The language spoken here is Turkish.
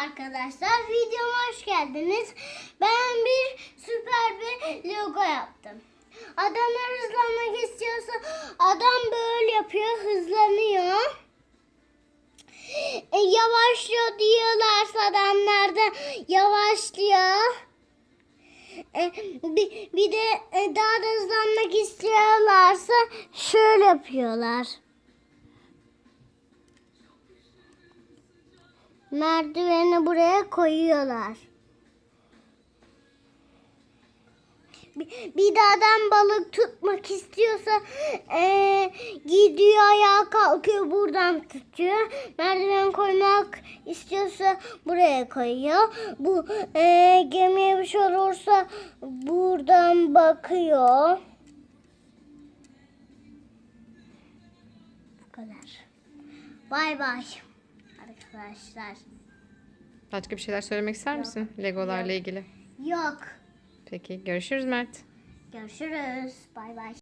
arkadaşlar. Videoma hoş geldiniz. Ben bir süper bir logo yaptım. Adamlar hızlanmak istiyorsa adam böyle yapıyor, hızlanıyor. E, yavaşlıyor diyorlarsa adamlar da yavaşlıyor. E, bir, bir de e, daha da hızlanmak istiyorlarsa şöyle yapıyorlar. Merdiveni buraya koyuyorlar. Bir, adam balık tutmak istiyorsa eee, gidiyor ayağa kalkıyor buradan tutuyor. Merdiven koymak istiyorsa buraya koyuyor. Bu eee, gemiye bir şey olursa buradan bakıyor. Bu kadar. Bay bay arkadaşlar. Başka bir şeyler söylemek ister misin Legolarla ilgili? Yok. Peki görüşürüz Mert. Görüşürüz. Bay bay.